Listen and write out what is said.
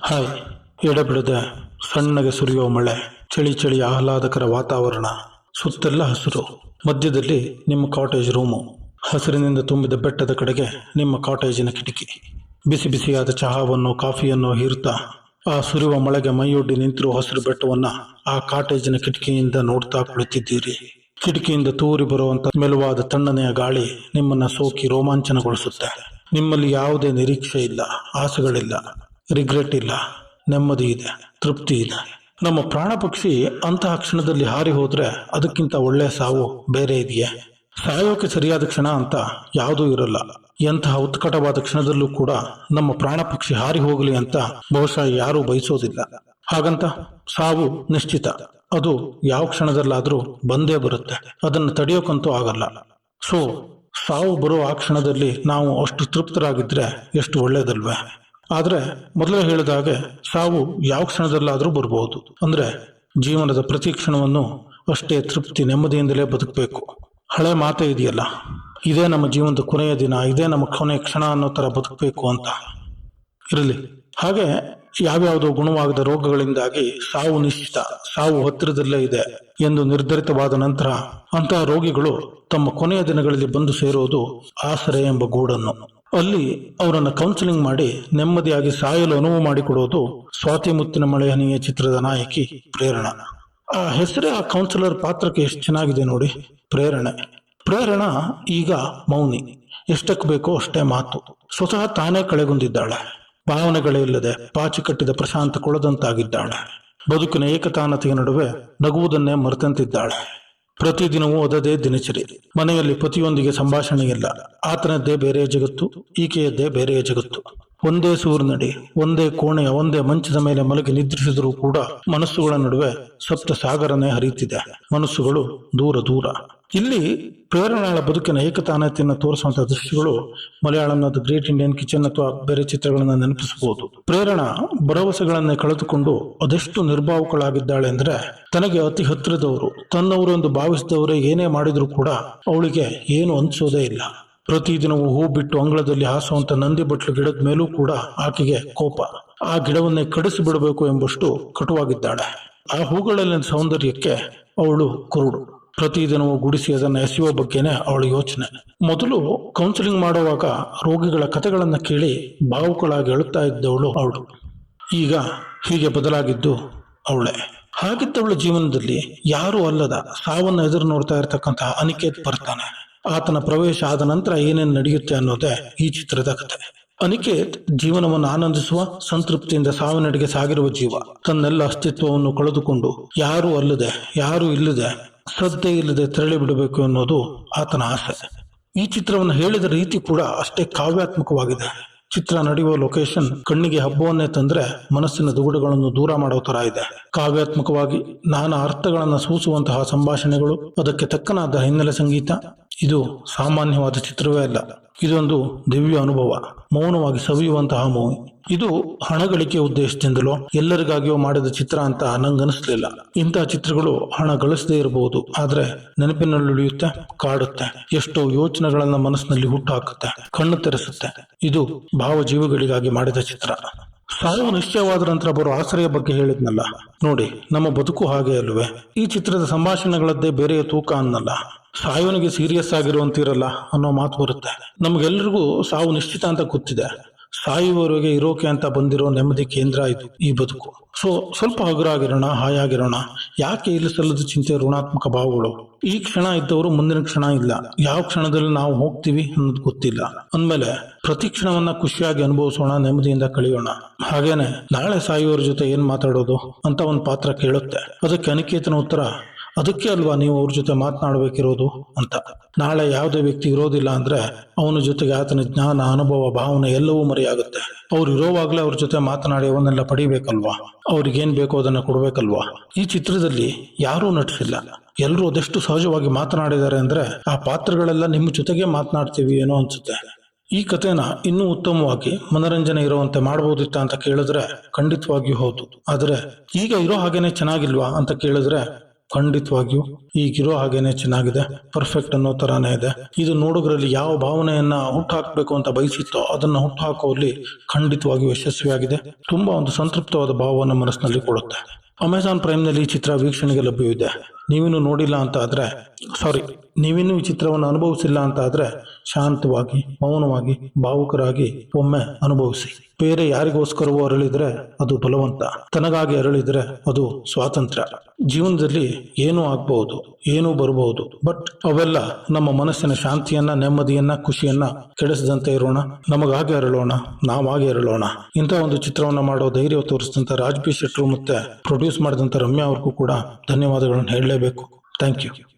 Hi ಎಡೆಬಿಡದೆ ಸಣ್ಣಗೆ ಸುರಿಯುವ ಮಳೆ, ಚಳಿ ಚಳಿ ಆಹ್ಲಾದಕರ ವಾತಾವರಣ, ಸುತ್ತೆಲ್ಲ ಹಸಿರು. ಮಧ್ಯದಲ್ಲಿ ನಿಮ್ಮ ಕಾಟೇಜ್ ರೂಮು ಹಸಿರಿನಿಂದ ತುಂಬಿದ ಬೆಟ್ಟದ ಕಡೆಗೆ ನಿಮ್ಮ ಕಾಟೇಜಿನ ಕಿಟಕಿ. ಬಿಸಿ ಬಿಸಿಯಾದ ಚಹಾವನ್ನು, ಕಾಫಿಯನ್ನು ಹೀರುತ್ತಾ ಆ ಸುರಿಯುವ ಮಳೆಗೆ ಮೈಯೊಡ್ಡಿ ನಿಂತಿರುವ ಹಸಿರು ಬೆಟ್ಟವನ್ನ ಆ ಕಾಟೇಜಿನ ಕಿಟಕಿಯಿಂದ ನೋಡ್ತಾ ಕುಳಿತಿದ್ದೀರಿ. ಕಿಟಕಿಯಿಂದ ತೂರಿ ಬರುವಂತ ಮೆಲುವಾದ ತಣ್ಣನೆಯ ಗಾಳಿ ನಿಮ್ಮನ್ನ ಸೋಕಿ ರೋಮಾಂಚನಗೊಳಿಸುತ್ತೆ. ನಿಮ್ಮಲ್ಲಿ ಯಾವುದೇ ನಿರೀಕ್ಷೆ ಇಲ್ಲ, ಆಸೆಗಳಿಲ್ಲ. ರಿಗ್ರೆಟ್ ಇಲ್ಲ, ನೆಮ್ಮದಿ ಇದೆ, ತೃಪ್ತಿ ಇದೆ. ನಮ್ಮ ಪ್ರಾಣ ಪಕ್ಷಿ ಅಂತಹ ಕ್ಷಣದಲ್ಲಿ ಹಾರಿ ಹೋದ್ರೆ ಅದಕ್ಕಿಂತ ಒಳ್ಳೆಯ ಸಾವು ಬೇರೆ ಇದೆಯೇ? ಸಾಯೋಕೆ ಸರಿಯಾದ ಕ್ಷಣ ಅಂತ ಯಾವುದೂ ಇರಲ್ಲ. ಎಂತಹ ಉತ್ಕಟವಾದ ಕ್ಷಣದಲ್ಲೂ ಕೂಡ ನಮ್ಮ ಪ್ರಾಣ ಪಕ್ಷಿ ಹಾರಿ ಹೋಗಲಿ ಅಂತ ಬಹುಶಃ ಯಾರೂ ಬಯಸೋದಿಲ್ಲ. ಹಾಗಂತ ಸಾವು ನಿಶ್ಚಿತ. ಅದು ಯಾವ ಕ್ಷಣದಲ್ಲಾದರೂ ಬಂದೇ ಬರುತ್ತೆ. ಅದನ್ನು ತಡೆಯೋಕಂತೂ ಆಗಲ್ಲ. ಸೊ, ಸಾವು ಬರೋ ಆ ಕ್ಷಣದಲ್ಲಿ ನಾವು ಅಷ್ಟು ತೃಪ್ತರಾಗಿದ್ರೆ ಎಷ್ಟು ಒಳ್ಳೇದಲ್ವೇ? ಆದ್ರೆ ಮೊದಲೇ ಹೇಳಿದ ಹಾಗೆ ಸಾವು ಯಾವ ಕ್ಷಣದಲ್ಲಾದರೂ ಬರಬಹುದು ಅಂದ್ರೆ ಜೀವನದ ಪ್ರತಿ ಕ್ಷಣವನ್ನು ಅಷ್ಟೇ ತೃಪ್ತಿ, ನೆಮ್ಮದಿಯಿಂದಲೇ ಬದುಕಬೇಕು. ಹಳೆ ಮಾತೇ ಇದೆಯಲ್ಲ, ಇದೇ ನಮ್ಮ ಜೀವನದ ಕೊನೆಯ ದಿನ, ಇದೇ ನಮ್ಮ ಕೊನೆಯ ಕ್ಷಣ ಅನ್ನೋ ಥರ ಬದುಕಬೇಕು ಅಂತ. ಇರಲಿ. ಹಾಗೆ ಯಾವ್ಯಾವುದೋ ಗುಣವಾಗದ ರೋಗಗಳಿಂದಾಗಿ ಸಾವು ನಿಶ್ಚಿತ, ಸಾವು ಹತ್ತಿರದಲ್ಲೇ ಇದೆ ಎಂದು ನಿರ್ಧರಿತವಾದ ನಂತರ ಅಂತಹ ರೋಗಿಗಳು ತಮ್ಮ ಕೊನೆಯ ದಿನಗಳಲ್ಲಿ ಬಂದು ಸೇರೋದು ಆಸರೆ ಎಂಬ ಗೂಡನ್ನು. ಅಲ್ಲಿ ಅವರನ್ನ ಕೌನ್ಸಿಲಿಂಗ್ ಮಾಡಿ ನೆಮ್ಮದಿಯಾಗಿ ಸಾಯಲು ಅನುವು ಮಾಡಿಕೊಡೋದು ಸ್ವಾತಿ ಮುತ್ತಿನ ಮಳೆ ಹನಿಯ ಚಿತ್ರದ ನಾಯಕಿ ಪ್ರೇರಣಾ. ಆ ಹೆಸರೇ ಆ ಕೌನ್ಸಿಲರ್ ಪಾತ್ರಕ್ಕೆ ಎಷ್ಟು ಚೆನ್ನಾಗಿದೆ ನೋಡಿ, ಪ್ರೇರಣೆ. ಪ್ರೇರಣಾ ಈಗ ಮೌನಿ. ಎಷ್ಟಕ್ಕೆ ಬೇಕೋ ಅಷ್ಟೇ ಮಾತು. ಸ್ವತಃ ತಾನೇ ಕಳೆಗುಂದಿದ್ದಾಳೆ ಭಾವನೆಗಳೇ ಇಲ್ಲದೆ ಪಾಚಿ ಕಟ್ಟಿದ ಪ್ರಶಾಂತ ಕೊಳದಂತಾಗಿದ್ದಾಳೆ. ಬದುಕಿನ ಏಕತಾನತೆಯ ನಡುವೆ ನಗುವುದನ್ನೇ ಮರೆತಂತಿದ್ದಾಳೆ. ಪ್ರತಿದಿನವೂ ಓದದೇ ದಿನಚರಿ. ಮನೆಯಲ್ಲಿ ಪತಿಯೊಂದಿಗೆ ಸಂಭಾಷಣೆ ಇಲ್ಲ ಆತನದ್ದೇ ಬೇರೆಯ ಜಗತ್ತು ಈಕೆಯದ್ದೇ ಬೇರೆಯ ಜಗತ್ತು. ಒಂದೇ ಸೂರಿನಡಿ ಒಂದೇ ಕೋಣೆಯ, ಒಂದೇ ಮಂಚದ ಮೇಲೆ ಮಲಗಿ ನಿದ್ರಿಸಿದರೂ ಕೂಡ ಮನಸ್ಸುಗಳ ನಡುವೆ ಸಪ್ತ ಸಾಗರನೇ ಹರಿಯುತ್ತಿದೆ. ಮನಸ್ಸುಗಳು ದೂರ ದೂರ. ಇಲ್ಲಿ ಪ್ರೇರಣೆಗಳ ಬದುಕಿನ ಏಕತಾನತೆಯನ್ನು ತೋರಿಸುವಂತಹ ದೃಶ್ಯಗಳು ಮಲಯಾಳಂನ ಗ್ರೇಟ್ ಇಂಡಿಯನ್ ಕಿಚನ್ ಅಥವಾ ಬೇರೆ ಚಿತ್ರಗಳನ್ನು ನೆನಪಿಸಬಹುದು. ಪ್ರೇರಣಾ ಭರವಸೆಗಳನ್ನೇ ಕಳೆದುಕೊಂಡು ಅದೆಷ್ಟು ನಿರ್ಭಾವುಕಳಾಗಿದ್ದಾಳೆ ಅಂದ್ರೆ, ತನಗೆ ಅತಿ ಹತ್ತಿರದವರು, ತನ್ನವರು ಎಂದು ಭಾವಿಸಿದವರೇ ಏನೇ ಮಾಡಿದ್ರು ಕೂಡ ಅವಳಿಗೆ ಏನು ಅನಿಸೋದೇ ಇಲ್ಲ. ಪ್ರತಿದಿನವೂ ಹೂ ಬಿಟ್ಟು ಅಂಗಳದಲ್ಲಿ ಹಾಸುವಂತ ನಂದಿ ಬಟ್ಲು ಗಿಡದ ಮೇಲೂ ಕೂಡ ಆಕೆಗೆ ಕೋಪ. ಆ ಗಿಡವನ್ನೇ ಕಡಿಸಿ ಬಿಡಬೇಕು ಎಂಬಷ್ಟು ಕಟುವಾಗಿದ್ದಾಳೆ. ಆ ಹೂಗಳಲ್ಲಿನ ಸೌಂದರ್ಯಕ್ಕೆ ಅವಳು ಕುರುಡು. ಪ್ರತಿದಿನವೂ ಗುಡಿಸಿ ಅದನ್ನು ಎಸೆಯುವ ಬಗ್ಗೆನೇ ಅವಳ ಯೋಚನೆ. ಮೊದಲು ಕೌನ್ಸಿಲಿಂಗ್ ಮಾಡುವಾಗ ರೋಗಿಗಳ ಕಥೆಗಳನ್ನು ಕೇಳಿ ಭಾವುಕಳಾಗಿ ಅಳುತ್ತಾ ಇದ್ದವಳು ಅವಳು. ಈಗ ಹೀಗೆ ಬದಲಾಗಿದ್ದು ಅವಳೇ. ಹಾಗಿದ್ದವಳ ಜೀವನದಲ್ಲಿ ಯಾರೂ ಅಲ್ಲದ ಸಾವನ್ನ ಎದುರು ನೋಡ್ತಾ ಇರತಕ್ಕಂತಹ ಅನಿಕೇತ್ ಬರ್ತಾನೆ. ಆತನ ಪ್ರವೇಶ ಆದ ನಂತರ ಏನೇನು ನಡೆಯುತ್ತೆ ಅನ್ನೋದೇ ಈ ಚಿತ್ರದ ಕಥೆ ಅನಿಕೇತ್ ಜೀವನವನ್ನು ಆನಂದಿಸುವ, ಸಂತೃಪ್ತಿಯಿಂದ ಸಾವಿನಡೆಗೆ ಸಾಗಿರುವ ಜೀವ. ತನ್ನೆಲ್ಲ ಅಸ್ತಿತ್ವವನ್ನು ಕಳೆದುಕೊಂಡು ಯಾರೂ ಅಲ್ಲದೆ, ಯಾರೂ ಇಲ್ಲದೆ, ಶ್ರದ್ಧೆ ಇಲ್ಲದೆ ತೆರಳಿ ಬಿಡಬೇಕು ಅನ್ನೋದು ಆತನ ಆಸೆ. ಈ ಚಿತ್ರವನ್ನು ಹೇಳಿದ ರೀತಿ ಕೂಡ ಅಷ್ಟೇ ಕಾವ್ಯಾತ್ಮಕವಾಗಿದೆ. ಚಿತ್ರ ನಡೆಯುವ ಲೊಕೇಶನ್ ಕಣ್ಣಿಗೆ ಹಬ್ಬವನ್ನೇ ತಂದ್ರೆ ಮನಸ್ಸಿನ ದುಗುಡುಗಳನ್ನು ದೂರ ಮಾಡೋ ತರ ಇದೆ. ಕಾವ್ಯಾತ್ಮಕವಾಗಿ ನಾನಾ ಅರ್ಥಗಳನ್ನು ಸೂಸುವಂತಹ ಸಂಭಾಷಣೆಗಳು ಅದಕ್ಕೆ ತಕ್ಕನಾದ ಹಿನ್ನೆಲೆ ಸಂಗೀತ. ಇದು ಸಾಮಾನ್ಯವಾದ ಚಿತ್ರವೇ ಅಲ್ಲ. ಇದೊಂದು ದಿವ್ಯ ಅನುಭವ. ಮೌನವಾಗಿ ಸವಿಯುವಂತಹ ಮೂವಿ. ಇದು ಹಣ ಗಳಿಕೆ ಉದ್ದೇಶದಿಂದಲೋ ಎಲ್ಲರಿಗಾಗಿಯೋ ಮಾಡಿದ ಚಿತ್ರ ಅಂತ ನಂಗನಿಸ್ಲಿಲ್ಲ ಇಂತಹ ಚಿತ್ರಗಳು ಹಣ ಗಳಿಸದೇ ಇರಬಹುದು ಆದ್ರೆ ನೆನಪಿನಲ್ಲಿ ಉಳಿಯುತ್ತೆ, ಕಾಡುತ್ತೆ. ಎಷ್ಟೋ ಯೋಚನೆಗಳನ್ನ ಮನಸ್ಸಿನಲ್ಲಿ ಹುಟ್ಟು ಹಾಕುತ್ತೆ ಕಣ್ಣು ತೆರೆಸುತ್ತೆ. ಇದು ಭಾವಜೀವಿಗಳಿಗಾಗಿ ಮಾಡಿದ ಚಿತ್ರ. ಸಾವು ನಿಶ್ಚಯವಾದ ನಂತರ ಬರೋ ಆಸರೆಯ ಬಗ್ಗೆ ಹೇಳಿದ್ನಲ್ಲ. ನೋಡಿ, ನಮ್ಮ ಬದುಕು ಹಾಗೆ ಅಲ್ವೇ? ಈ ಚಿತ್ರದ ಸಂಭಾಷಣೆಗಳದ್ದೇ ಬೇರೆಯ ತೂಕ ಅನ್ನಲ್ಲ. ಸಾಯೋನಿಗೆ ಸೀರಿಯಸ್ ಆಗಿರುವಂತಿರಲ್ಲ ಅನ್ನೋ ಮಾತು ಬರುತ್ತೆ. ನಮ್ಗೆಲ್ರಿಗೂ ಸಾವು ನಿಶ್ಚಿತ ಅಂತ ಗೊತ್ತಿದೆ. ಸಾಯುವವರೆಗೆ ಇರೋಕೆ ಅಂತ ಬಂದಿರೋ ನೆಮ್ಮದಿ ಕೇಂದ್ರ ಇದು, ಈ ಬದುಕು. ಸೊ ಸ್ವಲ್ಪ ಹಗುರಾಗಿರೋಣ, ಹಾಯಾಗಿರೋಣ. ಯಾಕೆ ಇಲ್ಲಿ ಸಲ್ಲದ ಚಿಂತೆ ಋಣಾತ್ಮಕ ಭಾವಗಳು? ಈ ಕ್ಷಣ ಇದ್ದವರು ಮುಂದಿನ ಕ್ಷಣ ಇಲ್ಲ. ಯಾವ ಕ್ಷಣದಲ್ಲಿ ನಾವು ಹೋಗ್ತೀವಿ ಅನ್ನೋದು ಗೊತ್ತಿಲ್ಲ. ಅಂದಮೇಲೆ ಪ್ರತಿ ಕ್ಷಣವನ್ನ ಖುಷಿಯಾಗಿ ಅನುಭವಿಸೋಣ, ನೆಮ್ಮದಿಯಿಂದ ಕಳೆಯೋಣ. ಹಾಗೇನೆ, ನಾಳೆ ಸಾಯುವವರ ಜೊತೆ ಏನ್ ಮಾತಾಡೋದು ಅಂತ ಒಂದು ಪಾತ್ರ ಕೇಳುತ್ತೆ. ಅದಕ್ಕೆ ಅನಿಕೇತನ ಉತ್ತರ ಅದಕ್ಕೆ ಅಲ್ವಾ ನೀವು ಅವ್ರ ಜೊತೆ ಮಾತನಾಡಬೇಕಿರೋದು ಅಂತ. ನಾಳೆ ಯಾವುದೇ ವ್ಯಕ್ತಿ ಇರೋದಿಲ್ಲ ಅಂದ್ರೆ ಅವನ ಜೊತೆಗೆ ಆತನ ಜ್ಞಾನ, ಅನುಭವ, ಭಾವನೆ ಎಲ್ಲವೂ ಮರೆಯಾಗುತ್ತೆ. ಅವ್ರು ಇರೋವಾಗ್ಲೇ ಅವ್ರ ಜೊತೆ ಮಾತನಾಡಿ ಅವನ್ನೆಲ್ಲ ಪಡಿಬೇಕಲ್ವಾ? ಅವ್ರಿಗೇನ್ ಬೇಕೋ ಅದನ್ನ ಕೊಡ್ಬೇಕಲ್ವಾ? ಈ ಚಿತ್ರದಲ್ಲಿ ಯಾರೂ ನಟಿಸಿಲ್ಲ. ಎಲ್ಲರೂ ಅದೆಷ್ಟು ಸಹಜವಾಗಿ ಮಾತನಾಡಿದ್ದಾರೆ ಅಂದ್ರೆ ಆ ಪಾತ್ರಗಳೆಲ್ಲ ನಿಮ್ಮ ಜೊತೆಗೆ ಮಾತನಾಡ್ತೀವಿ ಏನೋ ಅನ್ಸುತ್ತೆ. ಈ ಕಥೆನ ಇನ್ನೂ ಉತ್ತಮವಾಗಿ ಮನರಂಜನೆ ಇರುವಂತೆ ಮಾಡಬಹುದಿತ್ತ ಅಂತ ಕೇಳಿದ್ರೆ ಖಂಡಿತವಾಗಿಯೂ ಹೌದು. ಆದರೆ ಈಗ ಇರೋ ಹಾಗೇನೆ ಚೆನ್ನಾಗಿಲ್ವಾ ಅಂತ ಕೇಳಿದ್ರೆ ಖಂಡಿತವಾಗಿಯೂ ಈಗಿರೋ ಹಾಗೇನೆ ಚೆನ್ನಾಗಿದೆ ಪರ್ಫೆಕ್ಟ್ ಅನ್ನೋ ತರಾನೇ ಇದೆ. ಇದು ನೋಡುಗರಲ್ಲಿ ಯಾವ ಭಾವನೆಯನ್ನ ಹುಟ್ಟುಹಾಕಬೇಕು ಅಂತ ಬಯಸಿತ್ತೋ ಅದನ್ನ ಹುಟ್ಟುಹಾಕುವಲ್ಲಿ ಖಂಡಿತವಾಗಿಯೂ ಯಶಸ್ವಿಯಾಗಿದೆ. ತುಂಬಾ ಒಂದು ಸಂತೃಪ್ತವಾದ ಭಾವವನ್ನು ಮನಸ್ಸಿನಲ್ಲಿ ಕೊಡುತ್ತೆ. ಅಮೆಜಾನ್ ಪ್ರೈಮ್ನಲ್ಲಿ ಈ ಚಿತ್ರ ವೀಕ್ಷಣೆಗೆ ಲಭ್ಯವಿದೆ. ನೀವಿನ್ನು ನೋಡಿಲ್ಲ ಅಂತ ಆದರೆ ಸಾರಿ ನೀವಿನ್ನೂ ಈ ಚಿತ್ರವನ್ನು ಅನುಭವಿಸಿಲ್ಲ ಅಂತ ಆದರೆ, ಶಾಂತವಾಗಿ, ಮೌನವಾಗಿ, ಭಾವುಕರಾಗಿ ಒಮ್ಮೆ ಅನುಭವಿಸಿ. ಬೇರೆ ಯಾರಿಗೋಸ್ಕರವೂ ಅರಳಿದರೆ ಅದು ಬಲವಂತ. ತನಗಾಗಿ ಅರಳಿದರೆ ಅದು ಸ್ವಾತಂತ್ರ್ಯ. ಜೀವನದಲ್ಲಿ ಏನೂ ಆಗ್ಬಹುದು, ಏನೂ ಬರಬಹುದು, ಬಟ್ ಅವೆಲ್ಲ ನಮ್ಮ ಮನಸ್ಸಿನ ಶಾಂತಿಯನ್ನ, ನೆಮ್ಮದಿಯನ್ನ, ಖುಷಿಯನ್ನ ಕೆಡಿಸದಂತೆ ಇರೋಣ. ನಮಗಾಗಿ ಅರಳೋಣ, ನಾವಾಗಿ ಅರಳೋಣ. ಇಂಥ ಒಂದು ಚಿತ್ರವನ್ನ ಮಾಡೋ ಧೈರ್ಯ ತೋರಿಸಿದಂತ ರಾಜ್ ಬಿ ಶೆಟ್ರು ಮತ್ತೆ ಪ್ರೊಡ್ಯೂಸ್ ಮಾಡಿದಂತ ರಮ್ಯಾ ಅವ್ರಿಗೂ ಕೂಡ ಧನ್ಯವಾದಗಳನ್ನು ಹೇಳಲೇಬೇಕು. Thank you